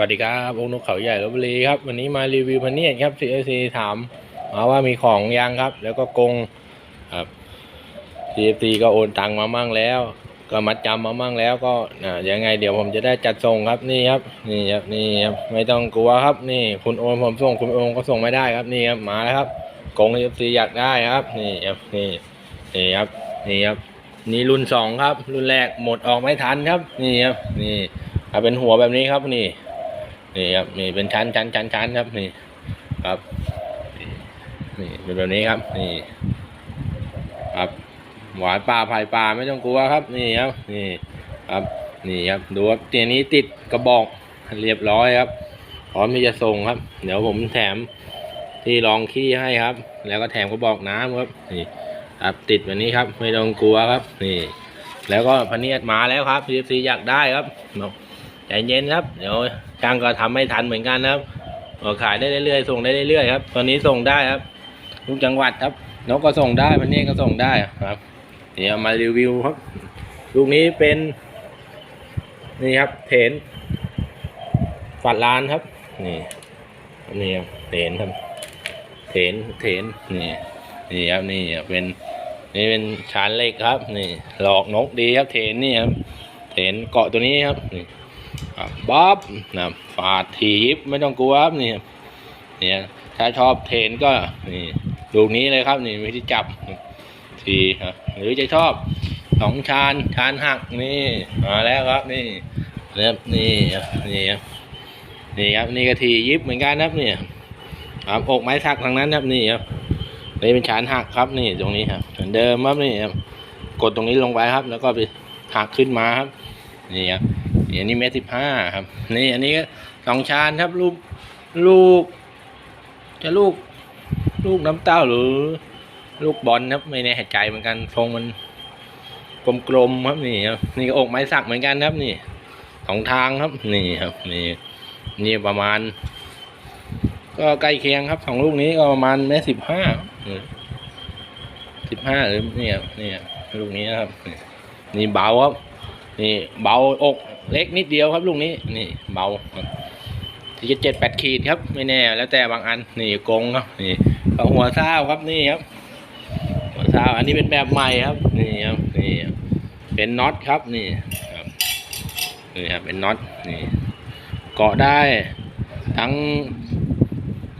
วัสดีครับองค์นกเขาใหญ่ลบบุรีครับ วันนี้มารีวิวพันเนียดครับ CFC ถามมาว่ามีของยังครับ แล้วก็กงครับ CFC ก็โอนตังมามั่งแล้ว ก็มัดจำมามั่งแล้วก็อ่ายังไงเดี๋ยวผมจะได้จัดส่งครับนี่ครับ นี่ครับนี่ครับไม่ต้องกลัวครับ นี่คุณโอนผมส่งคุณโอนก็ส่งไม่ได้ครับนี่ครับมาแล้วครับกง CFC อยากได้ครับ นี่ครับนี่นี่ครับนี่ครับนี่รุ่นสองครับ รุ่นแรกหมดออกไม่ทันครับ นี่ครับนี่เป็นหัวแบบนี้ครับนี่ นี่ครับนี่เป็นชั้นชั้นชั้นชั้นครับนี่ครับนี่เป็นแบบนี้ครับนี่ครับหวานปลาไผ่ปลาไม่ต้องกลัวครับนี่ครับนี่ครับนี่ครับดูครับเตียนี้ติดกระบอกเรียบร้อยครับพร้อมที่จะส่งครับ เดี๋ยวผมแถมที่รองขี้ให้ครับ แล้วก็แถมกระบอกน้ำครับนี่ครับติดแบบนี้ครับ ไม่ต้องกลัวครับ นี่ แล้วก็พเนียดมาแล้วครับ PFC อยากได้ครับ ใจเย็นครับ เดี๋ยวช่างก็ทำไม่ทันเหมือนกันนะครับขายได้เรื่อยๆ ส่งได้เรื่อยๆครับ ตอนนี้ส่งได้ครับ ทุกจังหวัดครับ นกก็ส่งได้พะเนียดก็ส่งได้ครับ เดี๋ยวมารีวิวครับ ลูกนี้เป็น นี่ครับ เถนฝัดล้านครับ นี่ นี่ครับเถนครับ เถนเถนนี่ นี่ครับ นี่เป็น นี่เป็นชานเหล็กครับ นี่ หลอกนกดีครับ เถนนี่ครับ เถนเกาะตัวนี้ครับ นี่ บ๊อบนะฝาดถีบไม่ต้องกลัวครับนี่เนี่ยถ้าชอบเถนก็นี่ลูกนี้เลยครับนี่วิธีจับทีครับหรือจะชอบสองชานชานหักนี่มาแล้วครับนี่นะครับนี่นี่ครับนี่ครับนี่ก็ทียิบเหมือนกันครับนี่ครับอกไม้สักทางนั้นครับนี่ครับนี่เป็นชานหักครับนี่ตรงนี้ครับเหมือนเดิมครับนี่ครับกดตรงนี้ลงไปครับ แล้วก็ไปหักขึ้นมาครับนี่ครับ อันนี้เมตรสิบห้าครับ นี่อันนี้สองชานครับ ลูกลูก จะลูก ลูกน้ำเต้าหรือ ลูกบอลครับ ไม่แน่ใจเหมือนกันทรงมันกลมๆครับนี่ครับนี่ก็อกไม้สักเหมือนกันครับนี่สองทางครับนี่ครับนี่นี่ประมาณ ก็ใกล้เคียงครับสองลูกนี้ก็ประมาณเมตรสิบห้าสิบห้าหรือเนี่ยเนี่ยลูกนี้ครับ นี่เบาครับ นี่เบาอก เล็กนิดเดียวครับลูกนี้นี่เบาครับที่จะเจ็ดแปดขีดครับ ไม่แน่ แล้วแต่บางอันนี่กงครับนี่เอาหัวเท้าครับนี่ครับ หัวเท้าอันนี้เป็นแบบใหม่ครับนี่ครับนี่เป็นน็อตครับนี่ครับนี่ครับเป็นน็อตนี่เกาะได้ทั้ง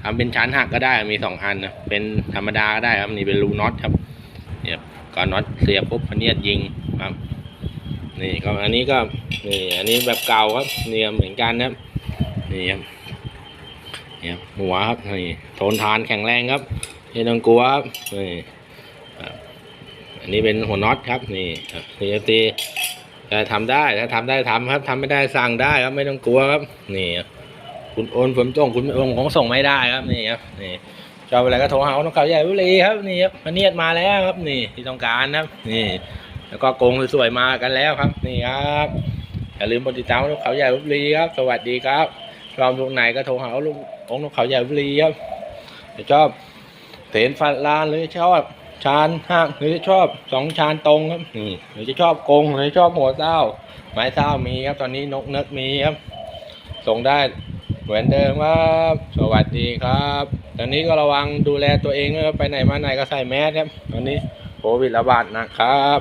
ทำเป็นชั้นหักก็ได้มีสองอันนะเป็นธรรมดาก็ได้ครับนี่เป็นรูน็อตครับเนี่ยก็น็อตเสียบปุ๊บพเนียดยิงครับ นี่ก็อันนี้ก็ นี่อันนี้แบบเก่าครับนี่เหมือนกันครับนี่ครับนี่ยหัวครับนี่ทนทานแข็งแรงครับไม่ต้องกลัวครับนี่อันนี้เป็นหัวน็อตครับนี่นี่ตีจะทำได้ถ้าทำได้ทำครับทำไม่ได้สั่งได้ครับไม่ต้องกลัวครับนี่คุณโอนผมส่งคุณโอนของส่งไม่ได้ครับนี่ครับนี่ชอบอะไรก็โทรหาน้องเขาใหญ่บุรีครับนี่ครับมาเนียดมาแล้วครับนี่ที่ต้องการครับนี่ แล้วก็โกงสวยๆมากันแล้วครับ นี่ครับ อย่าลืมกดติดตามน้องเขาใหญ่บุรีครับ สวัสดีครับชอบตรงไหนก็โทรหาลูกองค์น้องเขาใหญ่บุรีครับจะชอบเถนฟันลานหรือชอบชานห้างหรือจะชอบสองชานตรงครับนี่หรือจะชอบโกงหรือชอบหัวเต้า ไม้เต้ามีครับ ตอนนี้นกเนกมีครับ ส่งได้เหมือนเดิมครับ สวัสดีครับ ตอนนี้ก็ระวังดูแลตัวเองครับไปไหนมาไหนก็ใส่แมสครับ ตอนนี้โควิดระบาดนะครับ